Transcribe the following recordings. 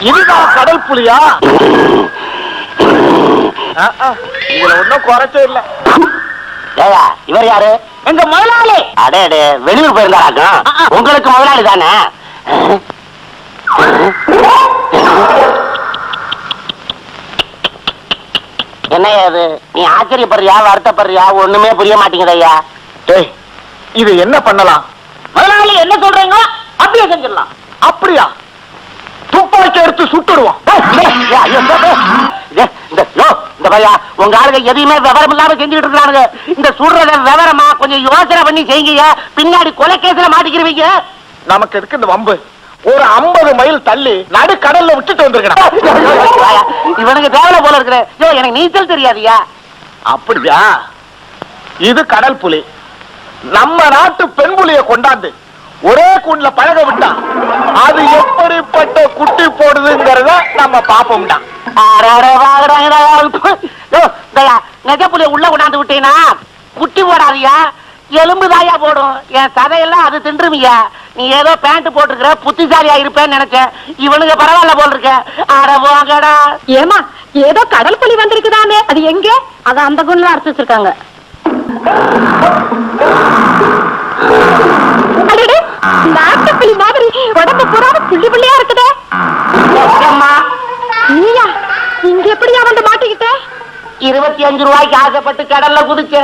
இதுதான் கடல் புலியா? இதுல ஒண்ணும் குறைச்சே இல்ல. இவர் யாரு? எங்க முதலாளி. அடே அடே வெளியூர் போயிருந்தாராக்கும் உங்களுக்கு முதலாளி தானே? என்னய்யா இது? நீ ஆச்சரியப்படுறியா வருத்தப்படுறியா? ஒண்ணுமே புரிய மாட்டேங்குது ஐயா. டேய் இது என்ன பண்ணலாம்? முதலாளி என்ன சொல்றீங்க? அப்படியே செஞ்சிடலாம். அப்படியா? எடுத்து சுட்டுடுவோம் இந்த பையா உங்க ஆளுங்க எதையுமே விவரம் இல்லாம செஞ்சுட்டு இருக்கானுங்க இந்த சுடுறத விவரமா கொஞ்சம் யோசனை பண்ணி செய்யுங்க பின்னாடி கொலை கேஸ்ல மாட்டிக்கிறவங்க நமக்கு எதுக்கு இந்த வம்பு ஒரு 50 மைல் தள்ளி நடு கடல்ல விட்டுட்டு வந்திருக்கேன் இவனுக்கு தேவை போல இருக்கிற யோ எனக்கு நீச்சல் தெரியாதியா அப்படியா இது கடல் புலி நம்ம நாட்டு பெண் புலிய கொண்டாந்து ஒரே கூண்டுல பழக விட்டா அது எப்படிப்பட்ட குட்டி நம்ம பாப்போம்டா. நெஜ புலிய உள்ள கொண்டாந்து விட்டீங்கன்னா குட்டி போடாதியா எலும்பு தாயா போடும். என் சதையெல்லாம் அது தின்றுமியா. நீ ஏதோ பேண்ட் போட்டுக்கிற புத்திசாலியா இருப்பேன்னு நினைச்சேன். இவனுங்க பரவாயில்ல போல் இருக்க அட போங்கடா. ஏமா ஏதோ கடல் புலி வந்திருக்குதாமே. அது எங்க? அத அந்த குண்ல அரைச்சு வச்சிருக்காங்க இருபத்தி அஞ்சு ரூபாய்க்கு ஆசைப்பட்டு கடல்ல குதிச்சு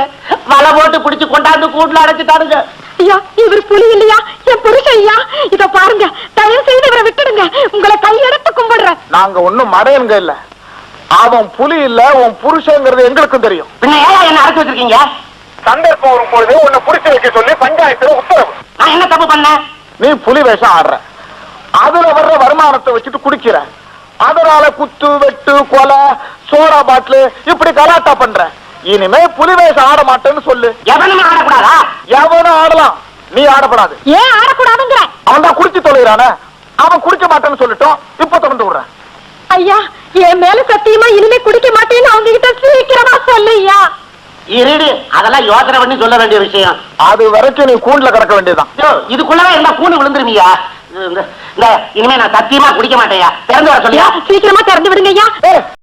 வலை போட்டு பிடிச்சு கொண்டாந்து கூட்டுல அடைச்சிட்டானுங்க. ஐயா இவர் புலி இல்லையா? என் புருஷன் ஐயா? இத பாருங்க தயவு செய்து இவரை விட்டுடுங்க. உங்களை கையெடுத்து கும்பிடுறேன். நாங்க ஒண்ணும் மடையனுங்க இல்ல. அவன் புலி இல்ல உன் புருஷங்கிறது எங்களுக்கும் தெரியும். பின்ன ஏன் என்ன அடைச்சு வச்சிருக்கீங்க? சந்தர்ப்பம் வரும் பொழுது உன்னை புடிச்சு வைக்க சொல்லி பஞ்சாயத்துல உத்தரவு. நான் என்ன தப்பு பண்ணேன் நீ புலி வேஷம் ஆடுற. அதுல வர்ற வருமானத்தை வச்சுட்டு குடிக்கிற. அதனால குத்து வெட்டு கொலை சோடா பாட்டிலு இப்படி கலாட்டா பண்ற. இனிமே புலி வேஷம் ஆட மாட்டேன்னு சொல்லு. எவனுமே ஆடக்கூடாதா? எவனும் ஆடலாம். நீ ஆடப்படாது. ஏன் ஆடக்கூடாதுங்கிற? அவன் தான் குடிச்சு தொலைகிறானே. அவன் குடிக்க மாட்டேன்னு சொல்லிட்டோம். இப்ப திறந்து விடுறேன். ஐயா என் மேல சத்தியமா இனிமே குடிக்க மாட்டேன்னு அவங்க கிட்ட சீக்கிரமா சொல்லு ஐயா இருடு அதெல்லாம் யோசனை பண்ணி சொல்ல வேண்டிய விஷயம். அது வரைக்கும் நீ கூண்டுல கிடக்க வேண்டியதுதான். இதுக்குள்ளவே இருந்தா கூண்டு இந்த, இனிமே நான் சத்தியமா குடிக்க மாட்டேயா திறந்து வர சொல்லியா? சீக்கிரமா திறந்து விடுங்க ஐயா ஏய்,